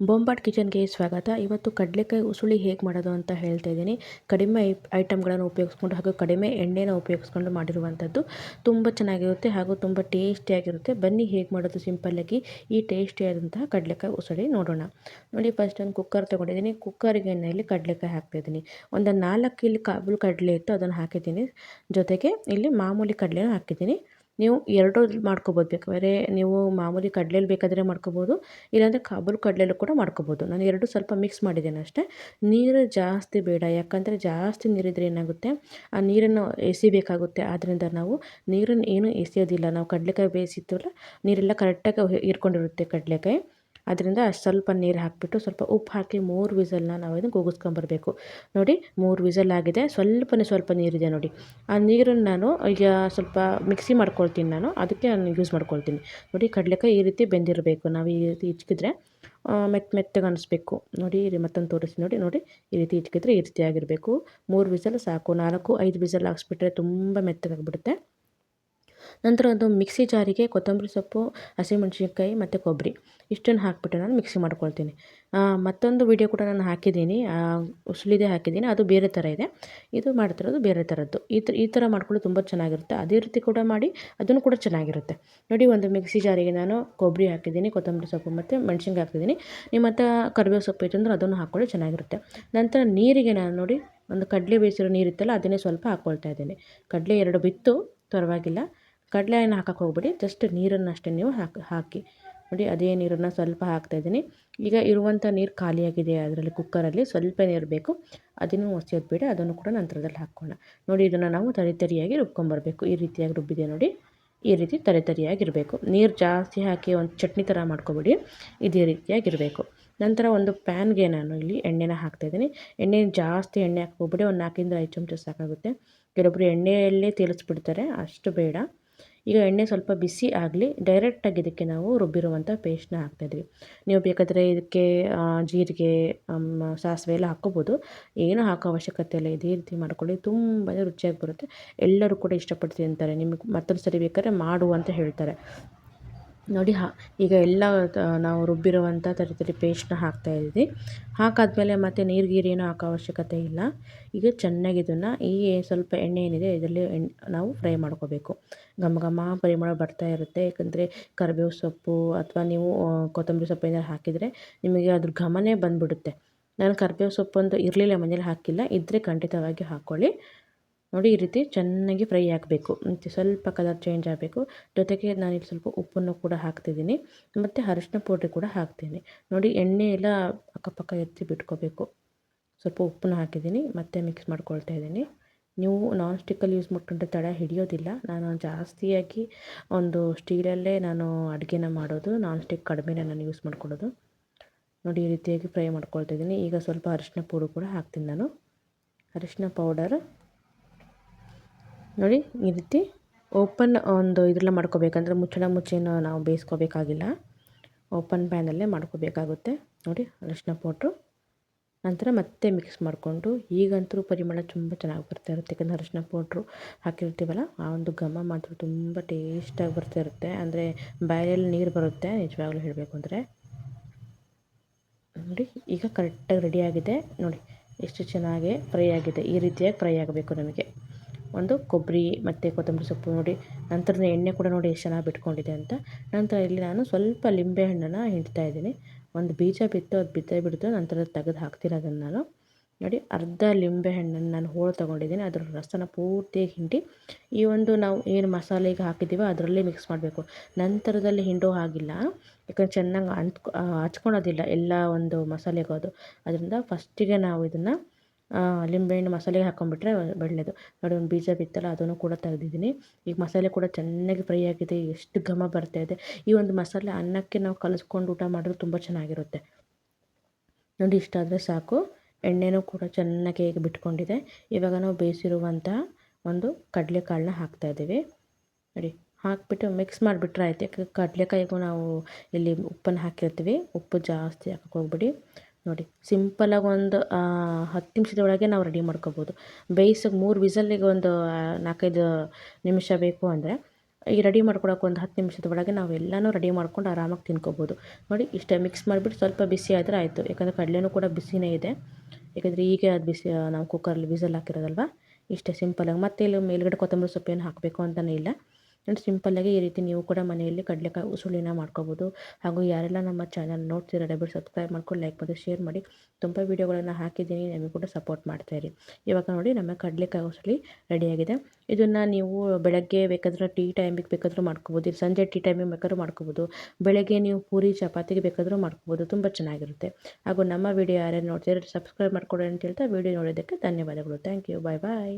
ಬೊಂಬಾಟ್ ಕಿಚನ್ಗೆ ಸ್ವಾಗತ. ಇವತ್ತು ಕಡಲೆಕಾಯಿ ಉಸುಳಿ ಹೇಗೆ ಮಾಡೋದು ಅಂತ ಹೇಳ್ತಾ ಇದ್ದೀನಿ. ಕಡಿಮೆ ಐಟಮ್ಗಳನ್ನು ಉಪಯೋಗಿಸ್ಕೊಂಡು ಹಾಗೂ ಕಡಿಮೆ ಎಣ್ಣೆನ ಉಪಯೋಗಿಸ್ಕೊಂಡು ಮಾಡಿರುವಂಥದ್ದು ತುಂಬ ಚೆನ್ನಾಗಿರುತ್ತೆ ಹಾಗೂ ತುಂಬ ಟೇಸ್ಟಿಯಾಗಿರುತ್ತೆ. ಬನ್ನಿ ಹೇಗೆ ಮಾಡೋದು ಸಿಂಪಲ್ಲಾಗಿ ಈ ಟೇಸ್ಟಿಯಾದಂತಹ ಕಡಲೆಕಾಯಿ ಉಸುಳಿ ನೋಡೋಣ. ನೋಡಿ, ಫಸ್ಟ್ ಒಂದು ಕುಕ್ಕರ್ ತೊಗೊಂಡಿದ್ದೀನಿ. ಕುಕ್ಕರ್ಗೆ ಎಣ್ಣೆಯಲ್ಲಿ ಕಡಲೆಕಾಯಿ ಹಾಕ್ತಿದ್ದೀನಿ ಒಂದು ನಾಲ್ಕು ಇಲ್ಲಿ ಕಾಬುಲ್ ಕಡಲೆ ಇತ್ತು ಅದನ್ನು ಹಾಕಿದ್ದೀನಿ. ಜೊತೆಗೆ ಇಲ್ಲಿ ಮಾಮೂಲಿ ಕಡಲೆನೂ ಹಾಕಿದ್ದೀನಿ. ನೀವು ಎರಡೂ ಮಾಡ್ಕೊಬೋದು. ಬೇಕಾದ್ರೆ ನೀವು ಮಾಮೂಲಿ ಕಡಲೆಲಿ ಬೇಕಾದರೆ ಮಾಡ್ಕೋಬೋದು, ಇಲ್ಲಾಂದರೆ ಕಾಬೂಲ್ ಕಡಲೇಲು ಕೂಡ ಮಾಡ್ಕೋಬೋದು. ನಾನು ಎರಡು ಸ್ವಲ್ಪ ಮಿಕ್ಸ್ ಮಾಡಿದ್ದೇನೆ ಅಷ್ಟೇ. ನೀರು ಜಾಸ್ತಿ ಬೇಡ, ಯಾಕಂದರೆ ಜಾಸ್ತಿ ನೀರಿದ್ರೆ ಏನಾಗುತ್ತೆ? ಆ ನೀರನ್ನು ಎಸಿಬೇಕಾಗುತ್ತೆ. ಆದ್ದರಿಂದ ನಾವು ನೀರನ್ನು ಏನೂ ಎಸೆಯೋದಿಲ್ಲ. ನಾವು ಕಡಲೆಕಾಯಿ ಬೇಯಿಸಿರ್ತೀವಲ್ಲ ನೀರೆಲ್ಲ ಕರೆಕ್ಟಾಗಿ ಹೀರ್ಕೊಂಡಿರುತ್ತೆ ಕಡಲೆಕಾಯಿ. ಅದರಿಂದ ಸ್ವಲ್ಪ ನೀರು ಹಾಕಿಬಿಟ್ಟು ಸ್ವಲ್ಪ ಉಪ್ಪು ಹಾಕಿ ಮೂರು ವಿಸಲ್ನ ನಾವು ಇದನ್ನು ಕೂಗಿಸ್ಕೊಂಬರ್ಬೇಕು ನೋಡಿ ಮೂರು ವಿಸಲ್ ಆಗಿದೆ. ಸ್ವಲ್ಪನೇ ಸ್ವಲ್ಪ ನೀರಿದೆ ನೋಡಿ. ಆ ನೀರನ್ನು ನಾನು ಈಗ ಸ್ವಲ್ಪ ಮಿಕ್ಸಿ ಮಾಡ್ಕೊಳ್ತೀನಿ ನಾನು. ಅದಕ್ಕೆ ನಾನು ಯೂಸ್ ಮಾಡ್ಕೊಳ್ತೀನಿ. ನೋಡಿ ಕಡಲೆಕಾಯಿ ಈ ರೀತಿ ಬೆಂದಿರಬೇಕು. ನಾವು ಈ ರೀತಿ ಇಚ್ಕಿದ್ರೆ ಮೆತ್ತ ಮೆತ್ತಗೆ ಅನಿಸ್ಬೇಕು. ನೋಡಿ ಮತ್ತೊಂದು ತೋರಿಸಿ ನೋಡಿ. ನೋಡಿ ಈ ರೀತಿ ಇಚ್ಕಿದ್ರೆ ಈ ರೀತಿ ಆಗಿರಬೇಕು. ಮೂರು ವಿಸಲ್ ಸಾಕು. ನಾಲ್ಕು, ಐದು ವಿಸಲ್ ಹಾಕ್ಸ್ಬಿಟ್ರೆ ತುಂಬ ಮೆತ್ತಗಾಗ್ಬಿಡುತ್ತೆ. ನಂತರ ಒಂದು ಮಿಕ್ಸಿ ಜಾರಿಗೆ ಕೊತ್ತಂಬರಿ ಸೊಪ್ಪು, ಹಸಿಮೆಣ್ಸಿನ್ಕಾಯಿ ಮತ್ತು ಕೊಬ್ಬರಿ. ಇಷ್ಟನ್ನು ಹಾಕಿಬಿಟ್ಟು ನಾನು ಮಿಕ್ಸಿ ಮಾಡ್ಕೊಳ್ತೀನಿ. ಮತ್ತೊಂದು ವಿಡಿಯೋ ಕೂಡ ನಾನು ಹಾಕಿದ್ದೀನಿ. ಉಸುಳಿದೆ ಹಾಕಿದ್ದೀನಿ. ಅದು ಬೇರೆ ಥರ ಇದೆ. ಇದು ಮಾಡ್ತಿರೋದು ಬೇರೆ ಥರದ್ದು. ಈ ಥರ ಈ ಥರ ಮಾಡ್ಕೊಳ್ಳೋದು ತುಂಬ ಚೆನ್ನಾಗಿರುತ್ತೆ. ಅದೇ ರೀತಿ ಕೂಡ ಮಾಡಿ ಅದನ್ನು ಕೂಡ ಚೆನ್ನಾಗಿರುತ್ತೆ. ನೋಡಿ, ಒಂದು ಮಿಕ್ಸಿ ಜಾರಿಗೆ ನಾನು ಕೊಬ್ಬರಿ ಹಾಕಿದ್ದೀನಿ, ಕೊತ್ತಂಬರಿ ಸೊಪ್ಪು ಮತ್ತು ಮೆಣಸಿನ್ಕಾಯಿ ಹಾಕಿದ್ದೀನಿ ನಿಮ್ಮ ಹತ್ರ ಕರಿಬೇವು ಸೊಪ್ಪು ಇತ್ತು ಅಂದರೆ ಅದನ್ನು ಹಾಕ್ಕೊಳ್ಳಿ, ಚೆನ್ನಾಗಿರುತ್ತೆ. ನಂತರ ನೀರಿಗೆ ನಾನು ನೋಡಿ, ಒಂದು ಕಡಲೆ ಬೇಯಿಸಿರೋ ನೀರಿತ್ತಲ್ಲ, ಅದನ್ನೇ ಸ್ವಲ್ಪ ಹಾಕ್ಕೊಳ್ತಾ ಇದ್ದೀನಿ. ಕಡಲೆ ಎರಡು ಬಿತ್ತು, ಪರವಾಗಿಲ್ಲ. ಕಡಲೆ ಹಣ್ಣು ಹಾಕಕ್ಕೆ ಹೋಗ್ಬಿಡಿ ಜಸ್ಟ್ ನೀರನ್ನು ಅಷ್ಟೇ ನೀವು ಹಾಕಿ ಹಾಕಿ. ನೋಡಿ, ಅದೇ ನೀರನ್ನು ಸ್ವಲ್ಪ ಹಾಕ್ತಾಯಿದ್ದೀನಿ ಈಗ ಇರುವಂಥ ನೀರು ಖಾಲಿಯಾಗಿದೆ ಅದರಲ್ಲಿ ಕುಕ್ಕರಲ್ಲಿ, ಸ್ವಲ್ಪ ನೀರು ಬೇಕು. ಅದನ್ನು ಒಸೆಯೋದು ಬೇಡ, ಅದನ್ನು ಕೂಡ ನಂತರದಲ್ಲಿ ಹಾಕೋಣ ನೋಡಿ, ಇದನ್ನು ನಾವು ತರಿತರಿಯಾಗಿ ರುಬ್ಕೊಂಬರಬೇಕು. ಈ ರೀತಿಯಾಗಿ ರುಬ್ಬಿದೆ ನೋಡಿ. ಈ ರೀತಿ ತರಿ ತರಿಯಾಗಿರಬೇಕು. ನೀರು ಜಾಸ್ತಿ ಹಾಕಿ ಒಂದು ಚಟ್ನಿ ಥರ ಮಾಡ್ಕೊಬೇಡಿ. ಇದೇ ರೀತಿಯಾಗಿರಬೇಕು. ನಂತರ ಒಂದು ಪ್ಯಾನ್ಗೆ ನಾನು ಇಲ್ಲಿ ಎಣ್ಣೆನ ಹಾಕ್ತಾಯಿದ್ದೀನಿ ಎಣ್ಣೆ ಜಾಸ್ತಿ ಎಣ್ಣೆ ಹಾಕ್ಕೋಬಿಡಿ, ಒಂದು ನಾಲ್ಕಿಂದ ಐದು ಚಮಚ ಸಾಕಾಗುತ್ತೆ. ಕೆಲವೊಬ್ಬರು ಎಣ್ಣೆಯಲ್ಲೇ ತೇಲಿಸ್ಬಿಡ್ತಾರೆ, ಅಷ್ಟು ಬೇಡ. ಈಗ ಎಣ್ಣೆ ಸ್ವಲ್ಪ ಬಿಸಿ ಆಗಲಿ ಡೈರೆಕ್ಟಾಗಿ ಇದಕ್ಕೆ ನಾವು ರುಬ್ಬಿರುವಂಥ ಪೇಸ್ಟ್ನ ಹಾಕ್ತಾಯಿದ್ವಿ ನೀವು ಬೇಕಾದರೆ ಇದಕ್ಕೆ ಜೀರಿಗೆ ಸಾಸಿವೆ ಎಲ್ಲ ಹಾಕ್ಕೋಬೋದು. ಏನು ಹಾಕೋ ಅವಶ್ಯಕತೆ ಇಲ್ಲ. ಇದೇ ರೀತಿ ಮಾಡ್ಕೊಳ್ಳಿ. ತುಂಬಾ ರುಚಿಯಾಗಿ ಬರುತ್ತೆ. ಎಲ್ಲರೂ ಕೂಡ ಇಷ್ಟಪಡ್ತೀನಿ ಅಂತಾರೆ. ನಿಮಗೆ ಮತ್ತೊಂದು ಸರಿ ಬೇಕಾದ್ರೆ ಮಾಡು ಅಂತ ಹೇಳ್ತಾರೆ. ನೋಡಿ, ಹಾ, ಈಗ ಎಲ್ಲ ನಾವು ರುಬ್ಬಿರುವಂಥ ತರಿ ತರಿ ಪೇಸ್ಟ್ನ ಹಾಕ್ತಾಯಿದ್ದೀವಿ ಹಾಕಾದ್ಮೇಲೆ ಮತ್ತೆ ನೀರು ಗೀರು ಏನೂ ಹಾಕೋ ಅವಶ್ಯಕತೆ ಇಲ್ಲ. ಈಗ ಚೆನ್ನಾಗಿ ಇದನ್ನು ಈ ಸ್ವಲ್ಪ ಎಣ್ಣೆ ಏನಿದೆ ಇದರಲ್ಲಿ ಎಣ್ಣೆ ನಾವು ಫ್ರೈ ಮಾಡ್ಕೋಬೇಕು. ಘಮ ಘಮ ಪರಿಮಳ ಬರ್ತಾ ಇರುತ್ತೆ. ಯಾಕಂದರೆ ಕರಿಬೇವು ಸೊಪ್ಪು ಅಥವಾ ನೀವು ಕೊತ್ತಂಬರಿ ಸೊಪ್ಪು ಏನಾದ್ರು ಹಾಕಿದರೆ ನಿಮಗೆ ಅದ್ರ ಘಮನೇ ಬಂದುಬಿಡುತ್ತೆ. ನಾನು ಕರಿಬೇವು ಸೊಪ್ಪು ಅಂತ ಇರಲಿಲ್ಲ ಮನೇಲಿ ಹಾಕಿಲ್ಲ. ಇದ್ದರೆ ಖಂಡಿತವಾಗಿ ಹಾಕ್ಕೊಳ್ಳಿ ನೋಡಿ ಈ ರೀತಿ ಚೆನ್ನಾಗಿ ಫ್ರೈ ಆಗಬೇಕು ಮತ್ತು ಸ್ವಲ್ಪ ಕಲರ್ ಚೇಂಜ್ ಆಗಬೇಕು. ಜೊತೆಗೆ ನಾನಿಲ್ಲಿ ಸ್ವಲ್ಪ ಉಪ್ಪನ್ನು ಕೂಡ ಹಾಕ್ತಿದ್ದೀನಿ. ಮತ್ತು ಅರಿಶಿನ ಪೌಡ್ರ್ ಕೂಡ ಹಾಕ್ತೀನಿ ನೋಡಿ ಎಣ್ಣೆ ಎಲ್ಲ ಅಕ್ಕಪಕ್ಕ ಎತ್ತಿ ಬಿಟ್ಕೋಬೇಕು. ಸ್ವಲ್ಪ ಉಪ್ಪನ್ನು ಹಾಕಿದ್ದೀನಿ. ಮತ್ತೆ ಮಿಕ್ಸ್ ಮಾಡ್ಕೊಳ್ತಾ ಇದ್ದೀನಿ. ನೀವು ನಾನ್ ಸ್ಟಿಕ್ಕಲ್ಲಿ ಯೂಸ್ ಮಾಡ್ಕೊಂಡ್ರೆ ತಡ ಹಿಡಿಯೋದಿಲ್ಲ. ನಾನು ಜಾಸ್ತಿಯಾಗಿ ಒಂದು ಸ್ಟೀಲಲ್ಲೇ ನಾನು ಅಡುಗೆನ ಮಾಡೋದು ನಾನ್ ಸ್ಟಿಕ್ ಕಡಿಮೆನೇ ನಾನು ಯೂಸ್ ಮಾಡ್ಕೊಳ್ಳೋದು. ನೋಡಿ ಈ ರೀತಿಯಾಗಿ ಫ್ರೈ ಮಾಡ್ಕೊಳ್ತಾ ಇದ್ದೀನಿ. ಈಗ ಸ್ವಲ್ಪ ಅರಿಶಿನ ಪುಡಿ ಕೂಡ ಹಾಕ್ತೀನಿ ನಾನು. ಅರಿಶಿನ ಪೌಡರ್ ನೋಡಿ, ಈ ರೀತಿ ಓಪನ್ ಒಂದು ಇದರಲ್ಲೇ ಮಾಡ್ಕೋಬೇಕಂದ್ರೆ ಮುಚ್ಚಳ ಮುಚ್ಚೇನು ನಾವು ಬೇಯಿಸ್ಕೋಬೇಕಾಗಿಲ್ಲ. ಓಪನ್ ಪ್ಯಾನಲ್ಲೇ ಮಾಡ್ಕೋಬೇಕಾಗುತ್ತೆ. ನೋಡಿ ಅರಿಶಿನ ಪೌಡ್ರು. ನಂತರ ಮತ್ತೆ ಮಿಕ್ಸ್ ಮಾಡಿಕೊಂಡು ಈಗಂತೂ ಪರಿಮಳ ತುಂಬ ಚೆನ್ನಾಗಿ ಬರ್ತಾ ಇರುತ್ತೆ. ಯಾಕಂದರೆ ಅರಿಶಿನ ಪೌಡ್ರು ಹಾಕಿರ್ತೀವಲ್ಲ, ಆ ಒಂದು ಘಮ ಮಾತ್ರ ತುಂಬ ಟೇಸ್ಟಾಗಿ ಬರ್ತಾ ಇರುತ್ತೆ. ಅಂದರೆ ಬಾಯಲ್ಲಿ ನೀರು ಬರುತ್ತೆ, ನಿಜವಾಗ್ಲೂ ಹೇಳಬೇಕು ಅಂದರೆ. ನೋಡಿ, ಈಗ ಕರೆಕ್ಟಾಗಿ ರೆಡಿಯಾಗಿದೆ ನೋಡಿ, ಎಷ್ಟು ಚೆನ್ನಾಗಿ ಫ್ರೈ ಆಗಿದೆ. ಈ ರೀತಿಯಾಗಿ ಫ್ರೈ ಆಗಬೇಕು ನಮಗೆ. ಒಂದು ಕೊಬ್ಬರಿ, ಮತ್ತು ಕೊತ್ತಂಬರಿ ಸೊಪ್ಪು ನೋಡಿ, ನಂತರದ ಎಣ್ಣೆ ಕೂಡ ನೋಡಿ ಎಷ್ಟು ಚೆನ್ನಾಗಿ ಬಿಟ್ಕೊಂಡಿದೆ ಅಂತ. ನಂತರ ಇಲ್ಲಿ ನಾನು ಸ್ವಲ್ಪ ಲಿಂಬೆ ಹಣ್ಣನ್ನು ಹಿಂಡ್ತಾ ಇದ್ದೀನಿ. ಒಂದು ಬೀಜ ಬಿತ್ತು, ಅದು ಬಿತ್ತ ಬಿಡ್ತು, ನಂತರ ತೆಗೆದು ಹಾಕ್ತೀನಿ ಅದನ್ನು ನಾನು. ನೋಡಿ, ಅರ್ಧ ಲಿಂಬೆ ಹಣ್ಣನ್ನು ನಾನು ಹೋಳು ತೊಗೊಂಡಿದ್ದೀನಿ. ಅದರ ರಸನ ಪೂರ್ತಿಯಾಗಿ ಹಿಂಡಿ, ಈ ಒಂದು ನಾವು ಏನು ಮಸಾಲೆಗೆ ಹಾಕಿದ್ದೀವೋ ಅದರಲ್ಲೇ ಮಿಕ್ಸ್ ಮಾಡಬೇಕು. ನಂತರದಲ್ಲಿ ಹಿಂಡೋ ಹಾಗಿಲ್ಲ. ಯಾಕಂದ್ರೆ ಚೆನ್ನಾಗಿ ಅಂಟ್ಕೊ ಹಚ್ಕೊಳೋದಿಲ್ಲ ಎಲ್ಲ ಒಂದು ಮಸಾಲೆಗೂ ಅದು. ಅದರಿಂದ ಫಸ್ಟಿಗೆ ನಾವು ಇದನ್ನು ಲಿಂಬೆಹಣ್ಣು ಮಸಾಲೆಗೆ ಹಾಕೊಂಡ್ಬಿಟ್ರೆ ಒಳ್ಳೆಯದು ನೋಡಿ, ಒಂದು ಬೀಜ ಬಿತ್ತಲ್ಲ, ಅದನ್ನು ಕೂಡ ತೆಗೆದಿದ್ದೀನಿ. ಈಗ ಮಸಾಲೆ ಕೂಡ ಚೆನ್ನಾಗಿ ಫ್ರೈ ಆಗಿದೆ, ಎಷ್ಟು ಘಮ ಬರ್ತಾ ಇದೆ. ಈ ಒಂದು ಮಸಾಲೆ ಅನ್ನಕ್ಕೆ ನಾವು ಕಲಿಸ್ಕೊಂಡು ಊಟ ಮಾಡಿದ್ರೆ ತುಂಬ ಚೆನ್ನಾಗಿರುತ್ತೆ. ನೋಡಿ ಇಷ್ಟಾದರೆ ಸಾಕು. ಎಣ್ಣೆನೂ ಕೂಡ ಚೆನ್ನಾಗಿ ಹೇಗೆ ಬಿಟ್ಕೊಂಡಿದೆ. ಇವಾಗ ನಾವು ಬೇಯಿಸಿರುವಂತಹ ಒಂದು ಕಡಲೆಕಾಳನ್ನ ಹಾಕ್ತಾಯಿದ್ದೀವಿ ನೋಡಿ, ಹಾಕಿಬಿಟ್ಟು ಮಿಕ್ಸ್ ಮಾಡಿಬಿಟ್ರೆ ಆಯ್ತು. ಯಾಕೆ ಕಡಲೆಕಾಯಿಗೂ ನಾವು ಇಲ್ಲಿ ಉಪ್ಪನ್ನು ಹಾಕಿರ್ತೀವಿ. ಉಪ್ಪು ಜಾಸ್ತಿ ಹಾಕಕ್ಕೆ ನೋಡಿ ಸಿಂಪಲಾಗಿ ಒಂದು ಹತ್ತು ನಿಮಿಷದೊಳಗೆ ನಾವು ರೆಡಿ ಮಾಡ್ಕೊಬೋದು. ಬೇಯಿಸೋಕೆ ಮೂರು ವಿಸಲ್ಲಿಗೆ ಒಂದು ನಾಲ್ಕೈದು ನಿಮಿಷ ಬೇಕು ಅಂದರೆ, ಈ ರೆಡಿ ಮಾಡ್ಕೊಳಕ್ಕೆ ಒಂದು ಹತ್ತು ನಿಮಿಷದ ಒಳಗೆ ನಾವು ಎಲ್ಲನೂ ರೆಡಿ ಮಾಡ್ಕೊಂಡು ಆರಾಮಾಗಿ ತಿನ್ಕೋಬೋದು. ನೋಡಿ, ಇಷ್ಟೇ ಮಿಕ್ಸ್ ಮಾಡಿಬಿಟ್ಟು ಸ್ವಲ್ಪ ಬಿಸಿ ಆದರೆ ಆಯಿತು. ಯಾಕಂದರೆ ಕಡಲೆನೂ ಕೂಡ ಬಿಸಿನೇ ಇದೆ. ಯಾಕಂದರೆ ಈಗ ಅದು ಬಿಸಿ ನಾವು ಕುಕ್ಕರಲ್ಲಿ ವಿಸಲ್ ಹಾಕಿರೋದಲ್ವ? ಇಷ್ಟೇ ಸಿಂಪಲಾಗಿ. ಮತ್ತೆ ಇಲ್ಲಿ ಮೇಲ್ಗಡೆ ಕೊತ್ತಂಬರಿ ಸೊಪ್ಪೇನು ಹಾಕಬೇಕು ಅಂತಲೇ ಇಲ್ಲ. ನೋಡಿ ಸಿಂಪಲ್ಲಾಗಿ ಈ ರೀತಿ ನೀವು ಕೂಡ ಮನೆಯಲ್ಲಿ ಕಡಲೆಕಾಯಿ ಉಸುಳಿನ ಮಾಡ್ಕೋಬೋದು. ಹಾಗೂ ಯಾರೆಲ್ಲ ನಮ್ಮ ಚಾನಲ್ ನೋಡ್ತೀರ ದಯವಿಟ್ಟು ಸಬ್ಸ್ಕ್ರೈಬ್ ಮಾಡ್ಕೊಂಡು ಲೈಕ್ ಮಾಡಿ ಶೇರ್ ಮಾಡಿ. ತುಂಬ ವೀಡಿಯೋಗಳನ್ನು ಹಾಕಿದ್ದೀನಿ, ನಮಗೆ ಕೂಡ ಸಪೋರ್ಟ್ ಮಾಡ್ತಾಯಿರಿ ಇವಾಗ ನೋಡಿ, ನಮ್ಮ ಕಡಲೆಕಾಯಿ ಉಸುಳಿ ರೆಡಿಯಾಗಿದೆ ಇದನ್ನು ನೀವು ಬೆಳಗ್ಗೆ ಬೇಕಾದ್ರೆ ಟೀ ಟೈಮಿಗೆ ಬೇಕಾದರೂ ಮಾಡ್ಕೋಬೋದು, ಇಲ್ಲಿ ಸಂಜೆ ಟೀ ಟೈಮಿಗೆ ಬೇಕಾದ್ರೂ ಮಾಡ್ಕೋಬೋದು, ಬೆಳಗ್ಗೆ ನೀವು ಪೂರಿ ಚಪಾತಿಗೆ ಬೇಕಾದರೂ ಮಾಡ್ಕೋಬೋದು, ತುಂಬ ಚೆನ್ನಾಗಿರುತ್ತೆ. ಹಾಗೂ ನಮ್ಮ ವೀಡಿಯೋ ಯಾರ್ಯಾರು ನೋಡ್ತೀರ ಸಬ್ಸ್ಕ್ರೈಬ್ ಮಾಡ್ಕೊಡಿ ಅಂತ ಹೇಳ್ತಾ ವೀಡಿಯೋ ನೋಡೋದಕ್ಕೆ ಧನ್ಯವಾದಗಳು. Thank you bye bye